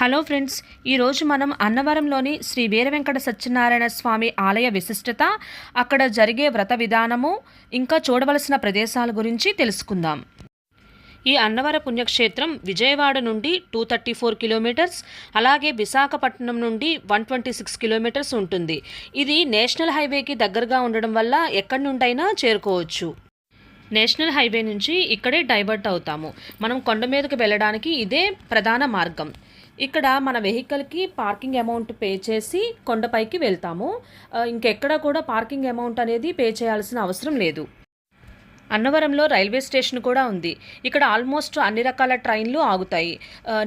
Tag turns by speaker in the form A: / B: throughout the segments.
A: Hello friends ఈరోజు మనం అన్నవరంలోని శ్రీ వీర వెంకట సత్యనారాయణ స్వామి ఆలయ విశిష్టత అక్కడ జరిగే వ్రత విధానము ఇంకా చూడవలసిన ప్రదేశాల గురించి తెలుసుకుందాం. ఈ అన్నవర పుణ్యక్షేత్రం విజయవాడ నుండి టూ థర్టీ ఫోర్ కిలోమీటర్స్ అలాగే విశాఖపట్నం నుండి వన్ ట్వంటీ సిక్స్ కిలోమీటర్స్ ఉంటుంది. ఇది నేషనల్ హైవేకి దగ్గరగా ఉండడం వల్ల ఎక్కడి నుండైనా చేరుకోవచ్చు. నేషనల్ హైవే నుంచి ఇక్కడే డైవర్ట్ అవుతాము. మనం కొండ మీదకి వెళ్ళడానికి ఇదే ప్రధాన మార్గం. ఇక్కడ మన వెహికల్కి పార్కింగ్ అమౌంట్ పే చేసి కొండపైకి వెళ్తాము. ఇంకెక్కడ కూడా పార్కింగ్ అమౌంట్ అనేది పే చేయాల్సిన అవసరం లేదు. అన్నవరంలో రైల్వే స్టేషన్ కూడా ఉంది. ఇక్కడ ఆల్మోస్ట్ అన్ని రకాల ట్రైన్లు ఆగుతాయి.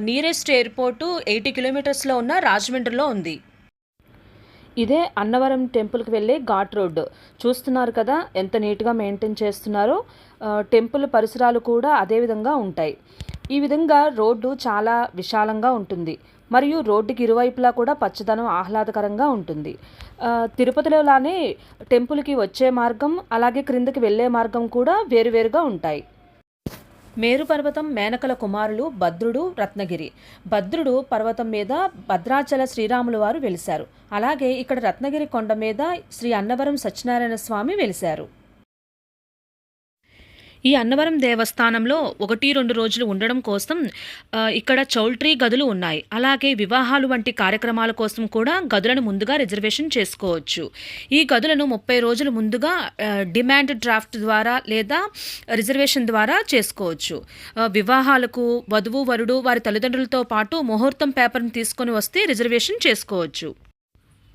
A: నియరెస్ట్ ఎయిర్పోర్టు ఎయిటీ కిలోమీటర్స్లో ఉన్న రాజమండ్రిలో ఉంది. ఇదే అన్నవరం టెంపుల్కి వెళ్ళే ఘాట్ రోడ్డు. చూస్తున్నారు కదా ఎంత నీట్గా మెయింటైన్ చేస్తున్నారో. టెంపుల్ పరిసరాలు కూడా అదే విధంగా ఉంటాయి. ఈ విధంగా రోడ్డు చాలా విశాలంగా ఉంటుంది. మరియు రోడ్డుకి ఇరువైపులా కూడా పచ్చదనం ఆహ్లాదకరంగా ఉంటుంది. తిరుపతిలోలానే టెంపుల్కి వచ్చే మార్గం అలాగే క్రిందకి వెళ్ళే మార్గం కూడా వేరువేరుగా ఉంటాయి. మేరు పర్వతం మేనకల కుమారులు భద్రుడు రత్నగిరి. భద్రుడు పర్వతం మీద భద్రాచల శ్రీరాములు వారు వెలిశారు. అలాగే ఇక్కడ రత్నగిరి కొండ మీద శ్రీ అన్నవరం సత్యనారాయణ స్వామి వెలిశారు. ఈ అన్నవరం దేవస్థానంలో ఒకటి రెండు రోజులు ఉండడం కోసం ఇక్కడ చౌల్ట్రీ గదులు ఉన్నాయి. అలాగే వివాహాలు వంటి కార్యక్రమాల కోసం కూడా గదులను ముందుగా రిజర్వేషన్ చేసుకోవచ్చు. ఈ గదులను ముప్పై రోజుల ముందుగా డిమాండ్ డ్రాఫ్ట్ ద్వారా లేదా రిజర్వేషన్ ద్వారా చేసుకోవచ్చు. వివాహాలకు వధువు వరుడు వారి తల్లిదండ్రులతో పాటు ముహూర్తం పేపర్ని తీసుకొని వస్తే రిజర్వేషన్ చేసుకోవచ్చు.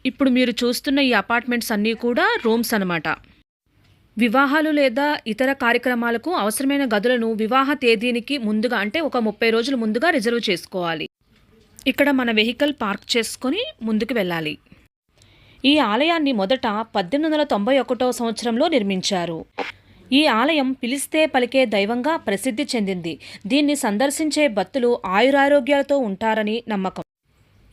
A: ఇప్పుడు మీరు చూస్తున్న ఈ అపార్ట్మెంట్స్ అన్నీ కూడా రూమ్స్ అనమాట వివాహాలు లేదా ఇతర కార్యక్రమాలకు అవసరమైన గదులను వివాహ తేదీనికి ముందుగా అంటే ఒక ముప్పై రోజుల ముందుగా రిజర్వ్ చేసుకోవాలి. ఇక్కడ మన వెహికల్ పార్క్ చేసుకొని ముందుకు వెళ్ళాలి. ఈ ఆలయాన్ని మొదట పద్దెనిమిది వందల తొంభై ఒకటో సంవత్సరంలో నిర్మించారు. ఈ ఆలయం పిలిస్తే పలికే దైవంగా ప్రసిద్ధి చెందింది. దీన్ని సందర్శించే భక్తులు ఆయురారోగ్యాలతో ఉంటారని నమ్మకం.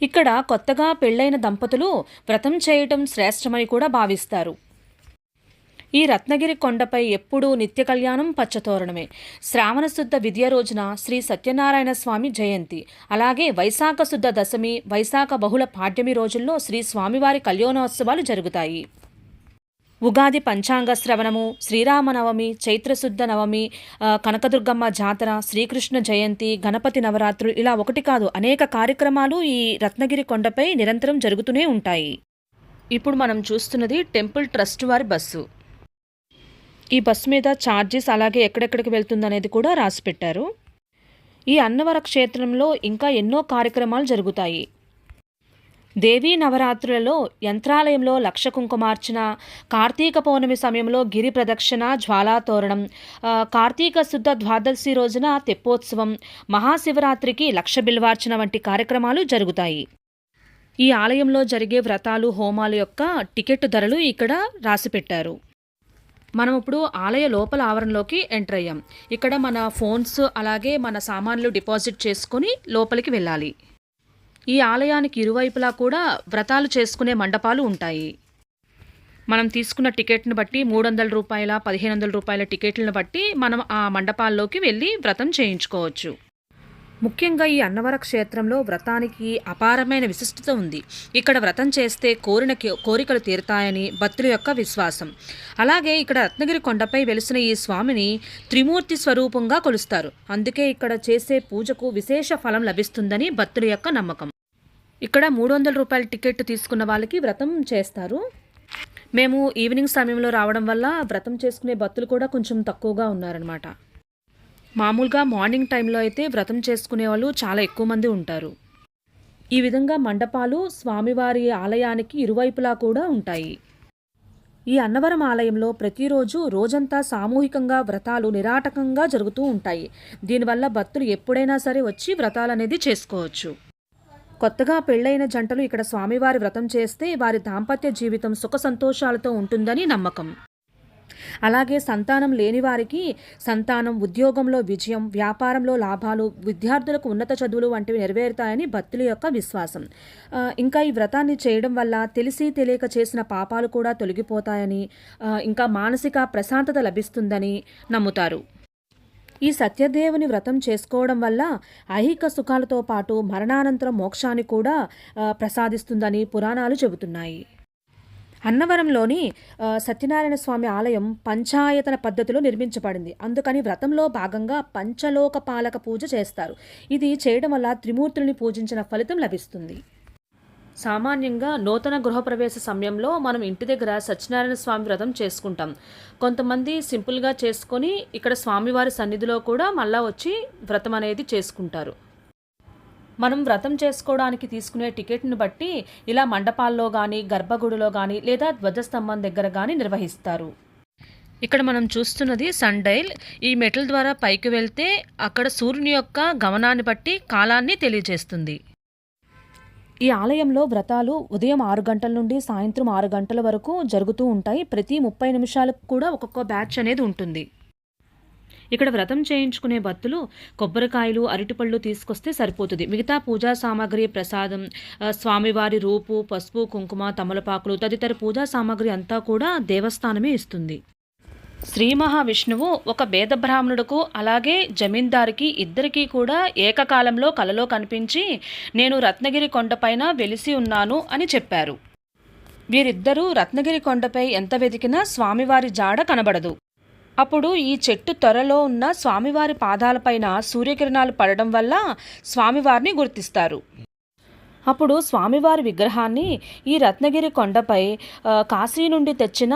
A: ఇక్కడ కొత్తగా పెళ్ళైన దంపతులు వ్రతం చేయటం శ్రేష్టమని కూడా భావిస్తారు. ఈ రత్నగిరి కొండపై ఎప్పుడూ నిత్య కళ్యాణం పచ్చతోరణమే. శ్రావణ శుద్ధ విద్య రోజున శ్రీ సత్యనారాయణ స్వామి జయంతి. అలాగే వైశాఖ శుద్ధ దశమి వైశాఖ బహుళ పాడ్యమి రోజుల్లో శ్రీ స్వామివారి కళ్యాణోత్సవాలు జరుగుతాయి. ఉగాది పంచాంగ శ్రవణము శ్రీరామనవమి చైత్రశుద్ధ నవమి కనకదుర్గమ్మ జాతర శ్రీకృష్ణ జయంతి గణపతి నవరాత్రులు ఇలా ఒకటి కాదు అనేక కార్యక్రమాలు ఈ రత్నగిరి కొండపై నిరంతరం జరుగుతూనే ఉంటాయి. ఇప్పుడు మనం చూస్తున్నది టెంపుల్ ట్రస్ట్ వారి బస్సు. ఈ బస్సు మీద ఛార్జెస్ అలాగే ఎక్కడెక్కడికి వెళ్తుందనేది కూడా రాసి పెట్టారు ఈ అన్నవర క్షేత్రంలో ఇంకా ఎన్నో కార్యక్రమాలు జరుగుతాయి. దేవీ నవరాత్రులలో యంత్రాలయంలో లక్ష కుంకుమార్చన కార్తీక పౌర్ణమి సమయంలో గిరి ప్రదక్షిణ జ్వాలాతోరణం కార్తీక శుద్ధ ద్వాదశి రోజున తెప్పోత్సవం మహాశివరాత్రికి లక్ష బిల్వార్చన వంటి కార్యక్రమాలు జరుగుతాయి. ఈ ఆలయంలో జరిగే వ్రతాలు హోమాలు యొక్క టికెట్ ధరలు ఇక్కడ రాసిపెట్టారు. మనం ఇప్పుడు ఆలయ లోపల ఆవరణలోకి ఎంటర్ అయ్యాం. ఇక్కడ మన ఫోన్స్ అలాగే మన సామాన్లు డిపాజిట్ చేసుకొని లోపలికి వెళ్ళాలి. ఈ ఆలయానికి ఇరువైపులా కూడా వ్రతాలు చేసుకునే మండపాలు ఉంటాయి. మనం తీసుకున్న టికెట్ను బట్టి మూడు వందల రూపాయల పదిహేను వందల రూపాయల టికెట్లను బట్టి మనం ఆ మండపాల్లోకి వెళ్ళి వ్రతం చేయించుకోవచ్చు. ముఖ్యంగా ఈ అన్నవర క్షేత్రంలో వ్రతానికి అపారమైన విశిష్టత ఉంది. ఇక్కడ వ్రతం చేస్తే కోరిన కోరికలు తీరుతాయని భక్తుల యొక్క విశ్వాసం. అలాగే ఇక్కడ రత్నగిరి కొండపై వెలిసిన ఈ స్వామిని త్రిమూర్తి స్వరూపంగా కొలుస్తారు. అందుకే ఇక్కడ చేసే పూజకు విశేష ఫలం లభిస్తుందని భక్తుల యొక్క నమ్మకం. ఇక్కడ మూడు వందల రూపాయల టికెట్ తీసుకున్న వాళ్ళకి వ్రతం చేస్తారు. మేము ఈవినింగ్ సమయంలో రావడం వల్ల వ్రతం చేసుకునే భక్తులు కూడా కొంచెం తక్కువగా ఉన్నారనమాట మామూలుగా మార్నింగ్ టైంలో అయితే వ్రతం చేసుకునే వాళ్ళు చాలా ఎక్కువ మంది ఉంటారు. ఈ విధంగా మండపాలు స్వామివారి ఆలయానికి ఇరువైపులా కూడా ఉంటాయి. ఈ అన్నవరం ఆలయంలో ప్రతిరోజు రోజంతా సామూహికంగా వ్రతాలు నిరాటకంగా జరుగుతూ ఉంటాయి. దీనివల్ల భక్తులు ఎప్పుడైనా సరే వచ్చి వ్రతాలు అనేది చేసుకోవచ్చు. కొత్తగా పెళ్ళైన జంటలు ఇక్కడ స్వామివారి వ్రతం చేస్తే వారి దాంపత్య జీవితం సుఖ సంతోషాలతో ఉంటుందని నమ్మకం. అలాగే సంతానం లేని వారికి సంతానం ఉద్యోగంలో విజయం వ్యాపారంలో లాభాలు విద్యార్థులకు ఉన్నత చదువులు వంటివి నెరవేరుతాయని భక్తుల యొక్క విశ్వాసం. ఇంకా ఈ వ్రతాన్ని చేయడం వల్ల తెలిసి తెలియక చేసిన పాపాలు కూడా తొలగిపోతాయని ఇంకా మానసిక ప్రశాంతత లభిస్తుందని నమ్ముతారు. ఈ సత్యదేవుని వ్రతం చేసుకోవడం వల్ల ఐహిక సుఖాలతో పాటు మరణానంతరం మోక్షాన్ని కూడా ప్రసాదిస్తుందని పురాణాలు చెబుతున్నాయి. అన్నవరంలోని సత్యనారాయణ స్వామి ఆలయం పంచాయతన పద్ధతిలో నిర్మించబడింది. అందుకని వ్రతంలో భాగంగా పంచలోక పాలక పూజ చేస్తారు. ఇది చేయడం వల్ల త్రిమూర్తుల్ని పూజించిన ఫలితం లభిస్తుంది. సామాన్యంగా నూతన గృహప్రవేశ సమయంలో మనం ఇంటి దగ్గర సత్యనారాయణ స్వామి వ్రతం చేసుకుంటాం. కొంతమంది సింపుల్గా చేసుకొని ఇక్కడ స్వామివారి సన్నిధిలో కూడా మళ్ళా వచ్చి వ్రతం అనేది చేసుకుంటారు. మనం వ్రతం చేసుకోవడానికి తీసుకునే టికెట్ను బట్టి ఇలా మండపాల్లో కానీ గర్భగుడిలో కానీ లేదా ధ్వజస్తంభం దగ్గర కానీ నిర్వహిస్తారు. ఇక్కడ మనం చూస్తున్నది సన్ డైల్. ఈ మెటల్ ద్వారా పైకి వెళ్తే అక్కడ సూర్యుని యొక్క గమనాన్ని బట్టి కాలాన్ని తెలియజేస్తుంది. ఈ ఆలయంలో వ్రతాలు ఉదయం ఆరు గంటల నుండి సాయంత్రం ఆరు గంటల వరకు జరుగుతూ ఉంటాయి. ప్రతి ముప్పై నిమిషాలకు కూడా ఒక్కొక్క బ్యాచ్ అనేది ఉంటుంది. ఇక్కడ వ్రతం చేయించుకునే భక్తులు కొబ్బరికాయలు అరటిపళ్ళు తీసుకొస్తే సరిపోతుంది. మిగతా పూజా సామాగ్రి ప్రసాదం స్వామివారి రూపు పసుపు కుంకుమ తమలపాకులు తదితర పూజా సామాగ్రి అంతా కూడా దేవస్థానమే ఇస్తుంది. శ్రీ మహావిష్ణువు ఒక వేద బ్రాహ్మణుడుకు అలాగే జమీందారికి ఇద్దరికీ కూడా ఏకకాలంలో కలలో కనిపించి నేను రత్నగిరి కొండపైన వెలిసి ఉన్నాను అని చెప్పారు. వీరిద్దరూ రత్నగిరి కొండపై ఎంత వెతికినా స్వామివారి జాడ కనబడదు. అప్పుడు ఈ చెట్టు త్వరలో ఉన్న స్వామివారి పాదాలపైన సూర్యకిరణాలు పడడం వల్ల స్వామివారిని గుర్తిస్తారు. అప్పుడు స్వామివారి విగ్రహాన్ని ఈ రత్నగిరి కొండపై కాశీ నుండి తెచ్చిన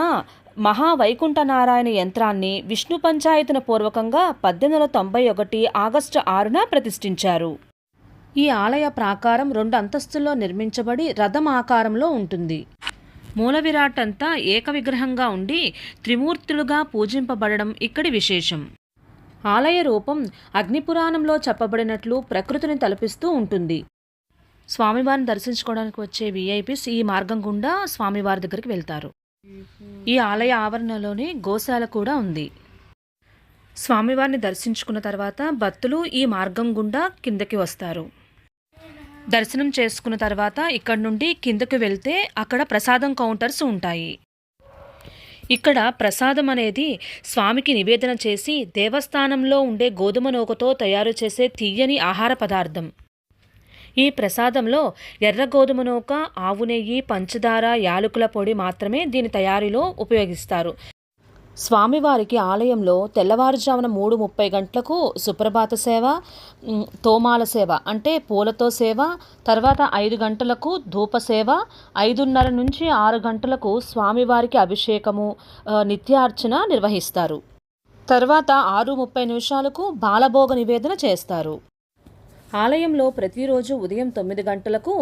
A: మహావైకుంఠ నారాయణ యంత్రాన్ని విష్ణు పంచాయతన పూర్వకంగా పద్దెనిమిది వందల తొంభై ఒకటి ఆగస్టు ఆరున ప్రతిష్ఠించారు. ఈ ఆలయ ప్రాకారం రెండు అంతస్తుల్లో నిర్మించబడి రథం ఆకారంలో ఉంటుంది. మూల విరాట్ అంతా ఏక విగ్రహంగా ఉండి త్రిమూర్తులుగా పూజింపబడడం ఇక్కడి విశేషం. ఆలయ రూపం అగ్నిపురాణంలో చెప్పబడినట్లు ప్రకృతిని తలపిస్తూ ఉంటుంది. స్వామివారిని దర్శించుకోవడానికి వచ్చే విఐపీస్ ఈ మార్గం గుండా స్వామివారి దగ్గరికి వెళ్తారు. ఈ ఆలయ ఆవరణలోనే గోశాల కూడా ఉంది. స్వామివారిని దర్శించుకున్న తర్వాత భక్తులు ఈ మార్గం గుండా కిందకి వస్తారు. దర్శనం చేసుకున్న తర్వాత ఇక్కడ నుండి కిందకి వెళ్తే అక్కడ ప్రసాదం కౌంటర్స్ ఉంటాయి. ఇక్కడ ప్రసాదం అనేది స్వామికి నివేదన చేసి దేవస్థానంలో ఉండే గోధుమ నూకతో తయారు చేసే తీయని ఆహార పదార్థం. ఈ ప్రసాదంలో ఎర్ర గోధుమ నూక ఆవు నెయ్యి పంచదార యాలకుల పొడి మాత్రమే దీని తయారీలో ఉపయోగిస్తారు. స్వామివారికి ఆలయంలో తెల్లవారుజామున మూడు ముప్పై గంటలకు సుప్రభాత సేవ తోమాల సేవ అంటే పూలతో సేవ తర్వాత ఐదు గంటలకు ధూప సేవ ఐదున్నర నుంచి ఆరు గంటలకు స్వామివారికి అభిషేకము నిత్యార్చన నిర్వహిస్తారు. తర్వాత ఆరు ముప్పై నిమిషాలకు బాలభోగ నివేదన చేస్తారు. ఆలయంలో ప్రతిరోజు ఉదయం తొమ్మిది గంటలకు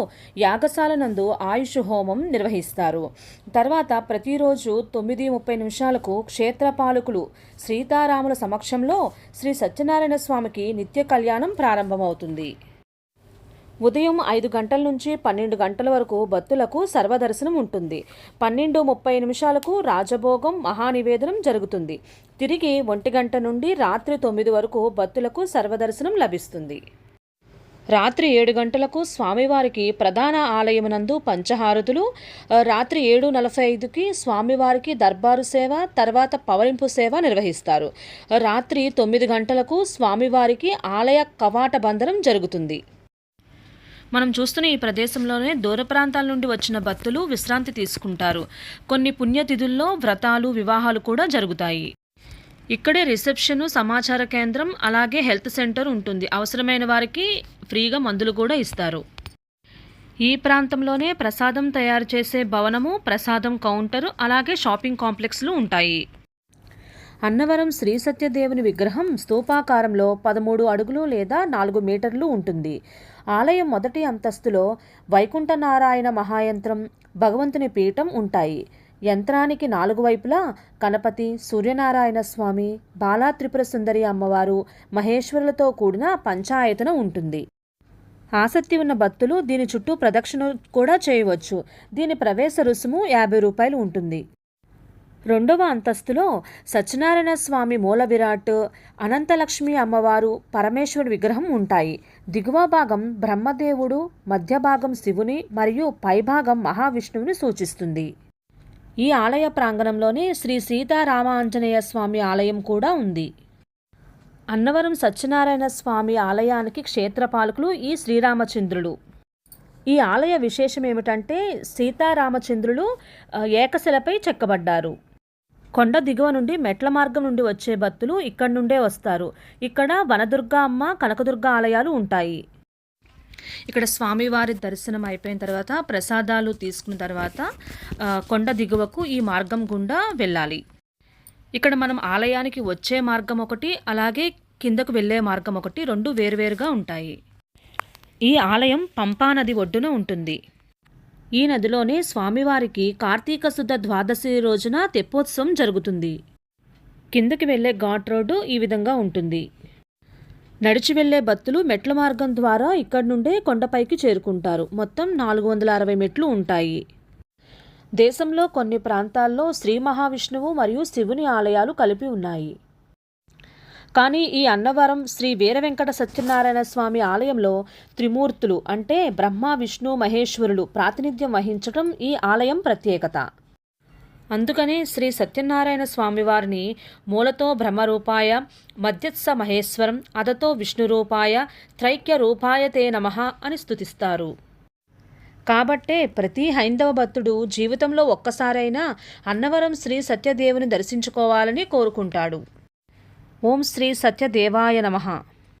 A: యాగశాల నందు ఆయుష్ హోమం నిర్వహిస్తారు. తర్వాత ప్రతిరోజు తొమ్మిది ముప్పై నిమిషాలకు క్షేత్రపాలకులు సీతారాముల సమక్షంలో శ్రీ సత్యనారాయణ స్వామికి నిత్య కళ్యాణం ప్రారంభమవుతుంది. ఉదయం ఐదు గంటల నుంచి పన్నెండు గంటల వరకు భక్తులకు సర్వదర్శనం ఉంటుంది. పన్నెండు ముప్పై నిమిషాలకు రాజభోగం మహానివేదనం జరుగుతుంది. తిరిగి ఒంటి గంట నుండి రాత్రి తొమ్మిది వరకు భక్తులకు సర్వదర్శనం లభిస్తుంది. రాత్రి ఏడు గంటలకు స్వామివారికి ప్రధాన ఆలయమునందు పంచహారతులు రాత్రి ఏడు నలభై ఐదుకి స్వామివారికి దర్బారు సేవ తర్వాత పవరింపు సేవ నిర్వహిస్తారు. రాత్రి తొమ్మిది గంటలకు స్వామివారికి ఆలయ కవాట బంధనం జరుగుతుంది. మనం చూస్తున్న ఈ ప్రదేశంలోనే దూర ప్రాంతాల నుండి వచ్చిన భక్తులు విశ్రాంతి తీసుకుంటారు. కొన్ని పుణ్యతిథుల్లో వ్రతాలు వివాహాలు కూడా జరుగుతాయి. ఇక్కడే రిసెప్షన్ సమాచార కేంద్రం అలాగే హెల్త్ సెంటర్ ఉంటుంది. అవసరమైన వారికి ఫ్రీగా మందులు కూడా ఇస్తారు. ఈ ప్రాంతంలోనే ప్రసాదం తయారు చేసే భవనము ప్రసాదం కౌంటరు అలాగే షాపింగ్ కాంప్లెక్స్లు ఉంటాయి. అన్నవరం శ్రీ సత్యదేవుని విగ్రహం స్తూపాకారంలో పదమూడు అడుగులు లేదా నాలుగు మీటర్లు ఉంటుంది. ఆలయం మొదటి అంతస్తులో వైకుంఠనారాయణ మహాయంత్రం భగవంతుని పీఠం ఉంటాయి. యంత్రానికి నాలుగు వైపులా గణపతి సూర్యనారాయణ స్వామి బాలా త్రిపుర సుందరి అమ్మవారు మహేశ్వరులతో కూడిన పంచాయతన ఉంటుంది. ఆసక్తి ఉన్న భక్తులు దీని చుట్టూ ప్రదక్షిణ కూడా చేయవచ్చు. దీని ప్రవేశ రుసుము యాభై రూపాయలు ఉంటుంది. రెండవ అంతస్తులో సత్యనారాయణ స్వామి మూల విరాట్ అనంతలక్ష్మి అమ్మవారు పరమేశ్వరుడి విగ్రహం ఉంటాయి. దిగువ భాగం బ్రహ్మదేవుడు మధ్య భాగం శివుని మరియు పైభాగం మహావిష్ణువుని సూచిస్తుంది. ఈ ఆలయ ప్రాంగణంలోనే శ్రీ సీతారామాంజనేయ స్వామి ఆలయం కూడా ఉంది. అన్నవరం సత్యనారాయణ స్వామి ఆలయానికి క్షేత్రపాలకులు ఈ శ్రీరామచంద్రులు. ఈ ఆలయ విశేషం ఏమిటంటే సీతారామచంద్రులు ఏకశిలపై చెక్కబడ్డారు. కొండ దిగువ నుండి మెట్ల మార్గం నుండి వచ్చే భక్తులు ఇక్కడ నుండే వస్తారు. ఇక్కడ వనదుర్గ అమ్మ కనకదుర్గ ఆలయాలు ఉంటాయి. ఇక్కడ స్వామివారి దర్శనం అయిపోయిన తర్వాత ప్రసాదాలు తీసుకున్న తర్వాత కొండ దిగువకు ఈ మార్గం గుండా వెళ్ళాలి. ఇక్కడ మనం ఆలయానికి వచ్చే మార్గం ఒకటి అలాగే కిందకు వెళ్ళే మార్గం ఒకటి రెండు వేరువేరుగా ఉంటాయి. ఈ ఆలయం పంపా నది ఒడ్డున ఉంటుంది. ఈ నదిలోనే స్వామివారికి కార్తీక శుద్ధ ద్వాదశి రోజున తెప్పోత్సవం జరుగుతుంది. కిందకి వెళ్ళే ఘాట్ రోడ్డు ఈ విధంగా ఉంటుంది. నడిచి వెళ్ళే భక్తులు మెట్ల మార్గం ద్వారా ఇక్కడి నుండే కొండపైకి చేరుకుంటారు. మొత్తం నాలుగు వందల అరవై మెట్లు ఉంటాయి. దేశంలో కొన్ని ప్రాంతాల్లో శ్రీ మహావిష్ణువు మరియు శివుని ఆలయాలు కలిపి ఉన్నాయి. కానీ ఈ అన్నవరం శ్రీ వీర వెంకట సత్యనారాయణ స్వామి ఆలయంలో త్రిమూర్తులు అంటే బ్రహ్మ విష్ణు మహేశ్వరులు ప్రాతినిధ్యం వహించడం ఈ ఆలయం ప్రత్యేకత. అందుకనే శ్రీ సత్యనారాయణ స్వామివారిని మూలతో బ్రహ్మరూపాయ మధ్యత్స మహేశ్వరం అదతో విష్ణురూపాయ త్రైక్య రూపాయతే నమ నమః అని స్తుతిస్తారు. కాబట్టే ప్రతి హైందవ భక్తుడు జీవితంలో ఒక్కసారైనా అన్నవరం శ్రీ సత్యదేవుని దర్శించుకోవాలని కోరుకుంటాడు. ఓం శ్రీ సత్యదేవాయ నమః.